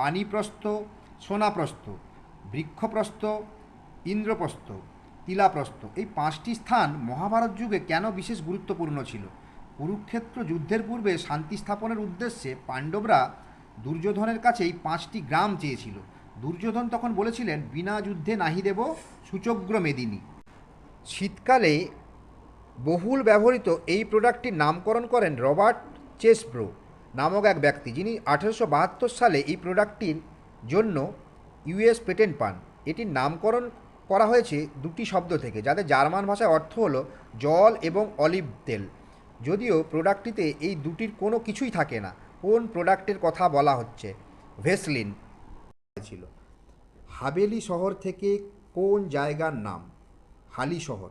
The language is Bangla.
পানিপ্রস্থ, সোনাপ্রস্থ, বৃক্ষপ্রস্থ, ইন্দ্রপ্রস্থ তিলাপ্রস্থ এই পাঁচটি স্থান মহাভারত যুগে কেন বিশেষ গুরুত্বপূর্ণ ছিল? কুরুক্ষেত্র যুদ্ধের পূর্বে শান্তি স্থাপনের উদ্দেশ্যে পাণ্ডবরা দুর্যোধনের কাছে এই পাঁচটি গ্রাম চেয়েছিল। দুর্যোধন তখন বলেছিলেন, বিনা যুদ্ধে নাহি দেব সূচগ্র মেদিনী। শীতকালে বহুল ব্যবহৃত এই প্রোডাক্টটির নামকরণ করেন রবার্ট চেসব্রো। নামক এক ব্যক্তি যিনি আঠেরোশো বাহাত্তর সালে এই প্রোডাক্টটির জন্য ইউএস পেটেন্ট পান। এটির নামকরণ করা হয়েছে দুটি শব্দ থেকে যাদের জার্মান ভাষায় অর্থ হলো জল এবং অলিভ তেল। যদিও প্রোডাক্টটিতে এই দুটির কোনো কিছুই থাকে না, কোন প্রোডাক্টের কথা বলা হচ্ছে? ভেসলিন। ছিল। হাবেলি শহর থেকে কোন জায়গার নাম? হালি শহর।